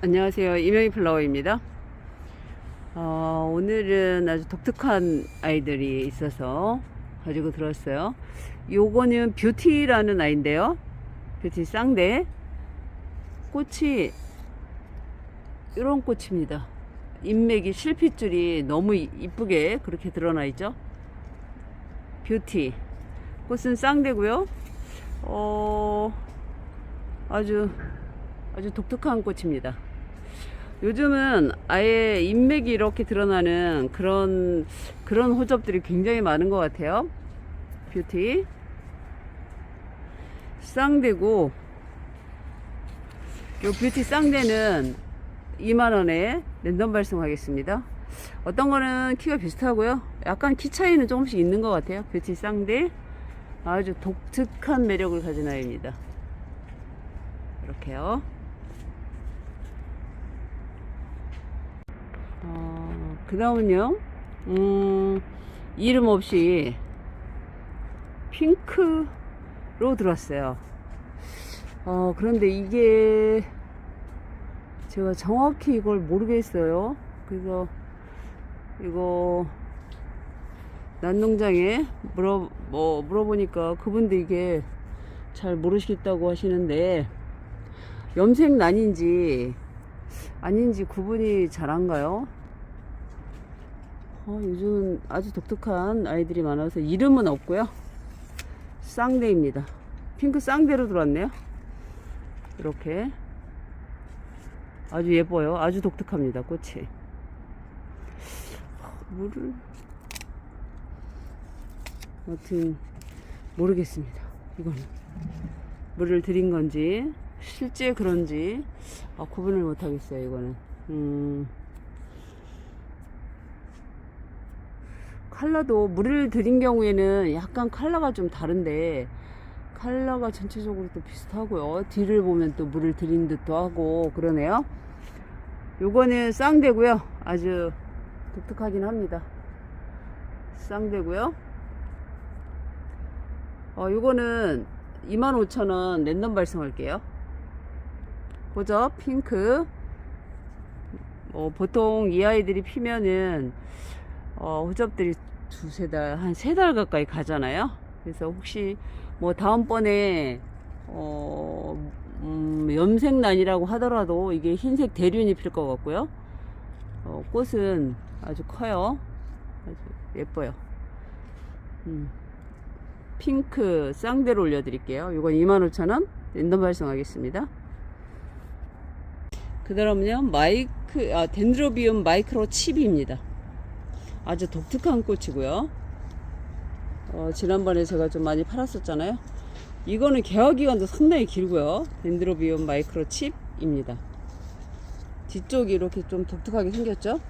안녕하세요. 이명희 플라워입니다. 어, 오늘은 아주 독특한 아이들이 있어서 가지고 들었어요. 요거는 뷰티라는 아이인데요. 뷰티 쌍대. 꽃이 이런 꽃입니다. 인맥이 실핏줄이 너무 이- 이쁘게 그렇게 드러나 있죠. 뷰티. 꽃은 쌍대고요. 어, 아주 아주 독특한 꽃입니다. 요즘은 아예 인맥이 이렇게 드러나는 그런 그런 호접들이 굉장히 많은 것 같아요. 뷰티 쌍대고 요 뷰티 쌍대는 2만 원에 랜덤 발송하겠습니다. 어떤 거는 키가 비슷하고요. 약간 키 차이는 조금씩 있는 것 같아요. 뷰티 쌍대 아주 독특한 매력을 가진 아이입니다. 이렇게요. 그 다음은요, 음, 이름 없이 핑크로 들어왔어요. 어, 그런데 이게 제가 정확히 이걸 모르겠어요. 그래서 이거 난농장에 물어, 뭐, 물어보니까 그분도 이게 잘 모르시겠다고 하시는데 염색 난인지 아닌지 구분이 잘한가요? 어, 요즘은 아주 독특한 아이들이 많아서 이름은 없고요. 쌍대입니다. 핑크 쌍대로 들어왔네요. 이렇게 아주 예뻐요. 아주 독특합니다. 꽃이. 물을 아무튼 모르겠습니다. 이거는 물을 들인 건지 실제 그런지 아, 구분을 못 하겠어요. 이거는 음, 컬러도 물을 들인 경우에는 약간 컬러가 좀 다른데 컬러가 전체적으로 또 비슷하고요. 뒤를 보면 또 물을 들인 듯도 하고 그러네요. 요거는 쌍대고요. 아주 독특하긴 합니다. 쌍대고요. 어, 요거는 25,000원 랜덤 발송할게요. 보죠? 핑크. 어, 보통 이 아이들이 피면은, 어, 호접들이 두세 달, 한 세 달 가까이 가잖아요. 그래서 혹시 뭐 다음번에, 어, 음, 염색난이라고 하더라도 이게 흰색 대륜이 필 것 같고요. 어, 꽃은 아주 커요. 아주 예뻐요. 음. 핑크 쌍대로 올려드릴게요. 이건 25,000원 랜덤 발송하겠습니다. 그 다음은요 마이크 아 덴드로비움 마이크로 칩입니다. 아주 독특한 꽃이고요. 어, 지난번에 제가 좀 많이 팔았었잖아요. 이거는 개화 기간도 상당히 길고요. 덴드로비움 마이크로 칩입니다. 뒤쪽이 이렇게 좀 독특하게 생겼죠?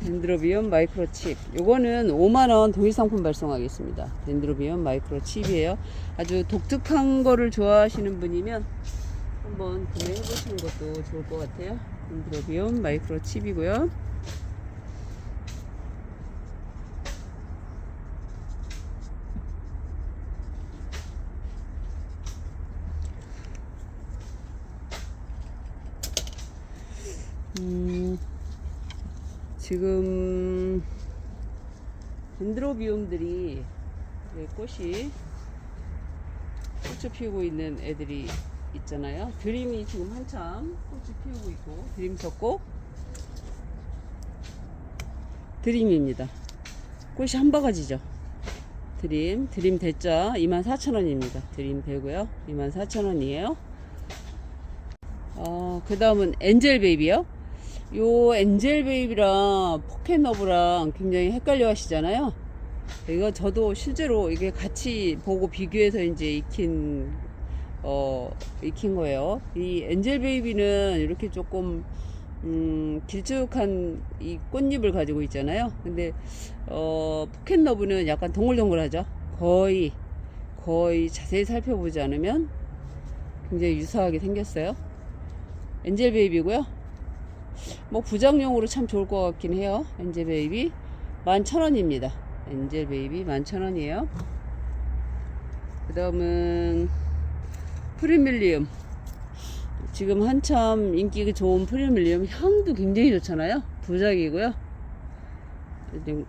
덴드로비움 마이크로 칩. 요거는 5만원 동일 상품 발송하겠습니다. 덴드로비움 마이크로 칩이에요. 아주 독특한 거를 좋아하시는 분이면 한번 구매해 보시는 것도 좋을 것 같아요. 덴드로비움 마이크로 칩이고요. 음, 지금 덴드로비움들이 네, 꽃이 꽃을 피우고 있는 애들이 있잖아요. 드림이 지금 한참 꽃을 피우고 있고 드림 석곡 드림입니다. 꽃이 한 바가지죠. 드림 드림 대자 24,000원입니다. 드림 되고요. 24,000원이에요. 어, 그 다음은 엔젤 베이비요. 요 엔젤 베이비랑 포켓 너브랑 굉장히 헷갈려 하시잖아요. 이거 저도 실제로 이게 같이 보고 비교해서 이제 익힌 어 익힌 거예요. 이 엔젤 베이비는 이렇게 조금 음 길쭉한 이 꽃잎을 가지고 있잖아요. 근데 어 포켓 너브는 약간 동글동글하죠. 거의 거의 자세히 살펴보지 않으면 굉장히 유사하게 생겼어요. 엔젤 베이비고요. 뭐 부장용으로 참 좋을 것 같긴 해요. 엔젤 베이비 11,000원입니다. 엔젤 베이비 11,000원이에요. 그 다음은 프리밀리움 지금 한참 인기가 좋은 프리밀리움 향도 굉장히 좋잖아요. 부작이고요.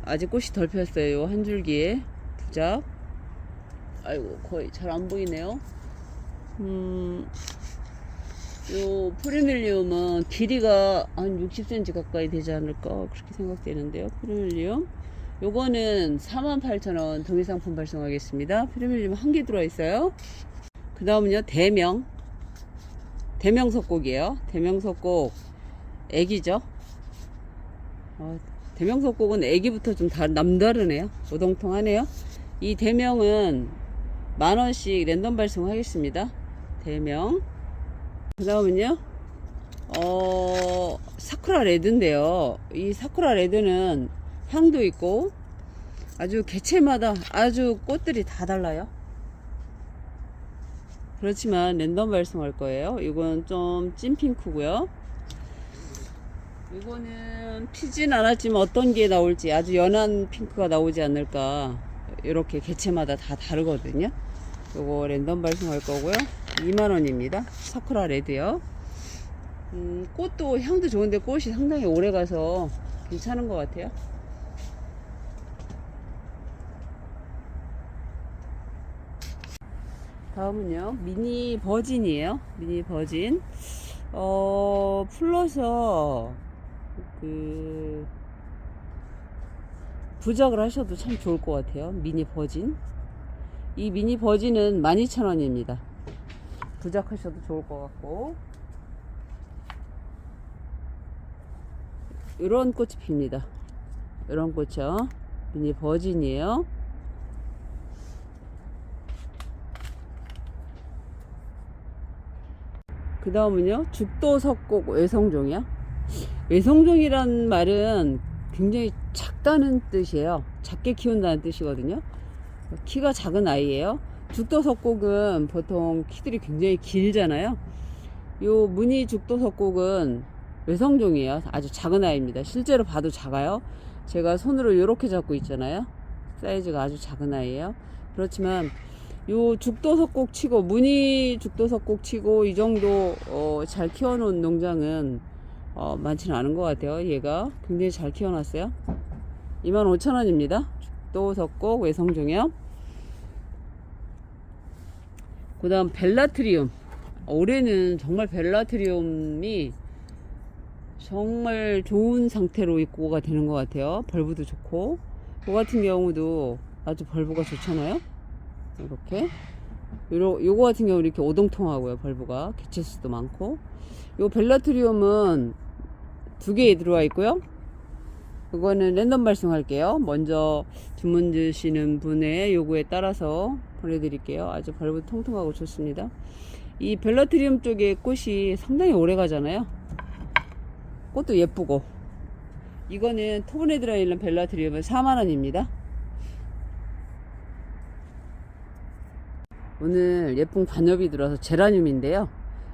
아직 꽃이 덜 폈어요. 요한 줄기에 부작. 아이고 거의 잘 안 보이네요. 음, 요 프리밀리움은 길이가 한 60cm 가까이 되지 않을까 그렇게 생각되는데요. 프리밀리움. 요거는 48,000원 동일상품 발송하겠습니다. 프리밀리움 한 개 들어있어요. 그 다음은요, 대명. 대명석곡이에요. 대명석곡 애기죠. 어, 대명석곡은 애기부터 좀 다, 남다르네요. 오동통하네요. 이 대명은 만원씩 랜덤 발송하겠습니다. 대명. 그 다음은요, 어, 사쿠라 레드인데요. 이 사쿠라 레드는 향도 있고 아주 개체마다 아주 꽃들이 다 달라요. 그렇지만 랜덤 발송할 거예요. 이건 좀 찐핑크고요. 이거는 피진 않았지만 어떤 게 나올지 아주 연한 핑크가 나오지 않을까. 이렇게 개체마다 다 다르거든요. 요거 랜덤 발송할 거고요. 2만원입니다. 사쿠라 레드요. 음, 꽃도 향도 좋은데 꽃이 상당히 오래 가서 괜찮은 것 같아요. 다음은요 미니 버진이에요. 미니 버진. 어 풀러서 그 부작을 하셔도 참 좋을 것 같아요. 미니 버진. 이 미니 버진은 12,000원입니다. 부작하셔도 좋을 것 같고. 이런 꽃이 핍니다. 이런 꽃이요. 미니 버진이에요 그 다음은요 죽도석곡 외성종이요? 외성종이란 말은 굉장히 작다는 뜻이에요. 작게 키운다는 뜻이거든요. 키가 작은 아이예요. 죽도석곡은 보통 키들이 굉장히 길잖아요. 요 무늬 죽도석곡은 외성종이에요. 아주 작은 아이입니다. 실제로 봐도 작아요. 제가 손으로 이렇게 잡고 있잖아요. 사이즈가 아주 작은 아이예요. 그렇지만 요 죽도석곡 치고 무늬 죽도석곡 치고 이 정도 어, 잘 키워놓은 농장은 어, 많지는 않은 것 같아요 얘가. 굉장히 잘 키워놨어요. 25,000원입니다. 죽도석곡 외성종이요. 그 다음 벨라트리움. 올해는 정말 벨라트리움이 정말 좋은 상태로 입고가 되는 것 같아요. 벌브도 좋고. 그 같은 경우도 아주 벌브가 좋잖아요 이렇게. 요러, 요거 같은 경우는 이렇게 오동통하고요 벌브가. 개체수도 많고. 요 벨라트리움은 두 개 들어와 있고요. 그거는 랜덤 발송할게요. 먼저 주문 주시는 분의 요구에 따라서 보내드릴게요. 아주 벌브 통통하고 좋습니다. 이 벨라트리움 쪽에 꽃이 상당히 오래 가잖아요. 꽃도 예쁘고. 이거는 토브네드라 있는 벨라트리움은 4만원입니다 오늘 예쁜 관엽이 들어서 제라늄인데요.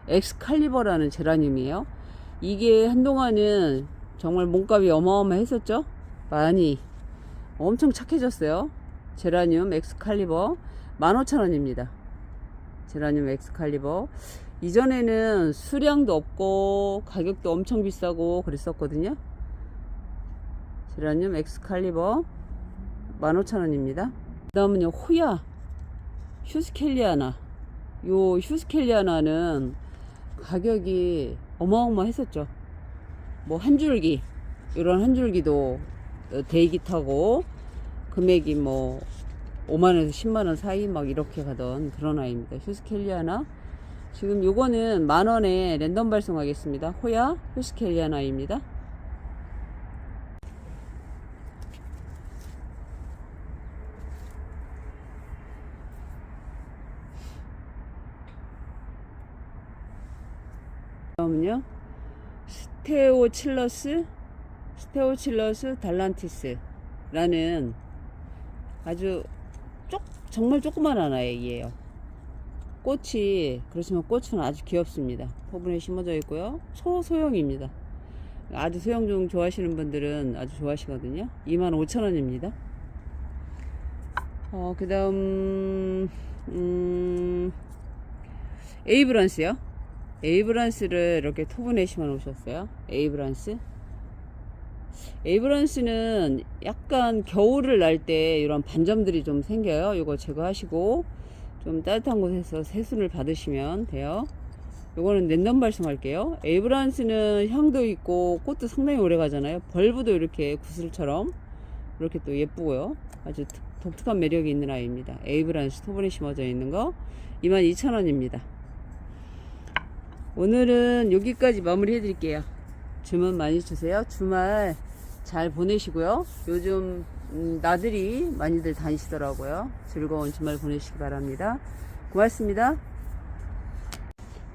엑스칼리버라는 제라늄이에요. 이게 한동안은 정말 몸값이 어마어마했었죠. 많이 엄청 착해졌어요. 제라늄 엑스칼리버 15,000원입니다. 제라늄 엑스칼리버 이전에는 수량도 없고 가격도 엄청 비싸고 그랬었거든요. 제라늄 엑스칼리버 15,000원입니다. 그 다음은요 호야 휴스켈리아나 요 휴스켈리아나는 가격이 어마어마했었죠. 뭐 한 줄기 이런 한 줄기도 대기 타고 금액이 뭐 5만원에서 10만원 사이 막 이렇게 가던 그런 아이입니다. 휴스켈리아나. 지금 요거는 만원에 랜덤 발송하겠습니다. 호야 휴스켈리아나입니다 다음은요. 스테오칠러스 스테오칠러스 달란티스라는 아주 쪽 정말 조그만한 아이예요. 꽃이 그렇지만 꽃은 아주 귀엽습니다. 포분에 심어져 있고요. 초소형입니다. 아주 소형종 좋아하시는 분들은 아주 좋아하시거든요. 25,000원입니다. 어, 그 다음 음, 에이브런스요 에이브란스를 이렇게 심어 놓으셨어요. 에이브란스. 에이브란스는 약간 겨울을 날 때 이런 반점들이 좀 생겨요. 이거 제거하시고 좀 따뜻한 곳에서 세순을 받으시면 돼요. 요거는 랜덤 발송할게요. 에이브란스는 향도 있고 꽃도 상당히 오래 가잖아요. 벌브도 이렇게 구슬처럼 이렇게 또 예쁘고요. 아주 특- 독특한 매력이 있는 아이입니다. 에이브란스 토분에 심어져 있는 거 22,000원입니다. 오늘은 여기까지 마무리 해드릴게요. 주문 많이 주세요. 주말 잘 보내시고요. 요즘 음, 나들이 많이들 다니시더라고요. 즐거운 주말 보내시기 바랍니다. 고맙습니다.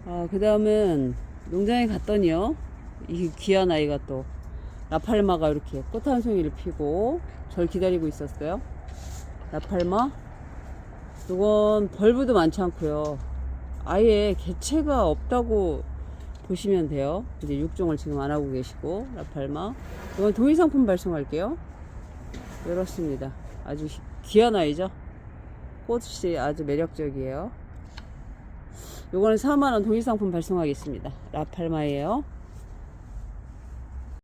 어, 그 다음은 농장에 갔더니요. 이 귀한 아이가 또 라팔마가 이렇게 꽃 한 송이를 피고 절 기다리고 있었어요. 라팔마. 이건 벌브도 많지 않고요. 아예 개체가 없다고 보시면 돼요. 이제 육종을 지금 안 하고 계시고 라팔마. 이건 동의 상품 발송할게요. 이렇습니다. 아주 희- 귀한 아이죠. 꽃이 아주 매력적이에요. 요거는 4만원 동의 상품 발송하겠습니다. 라팔마예요.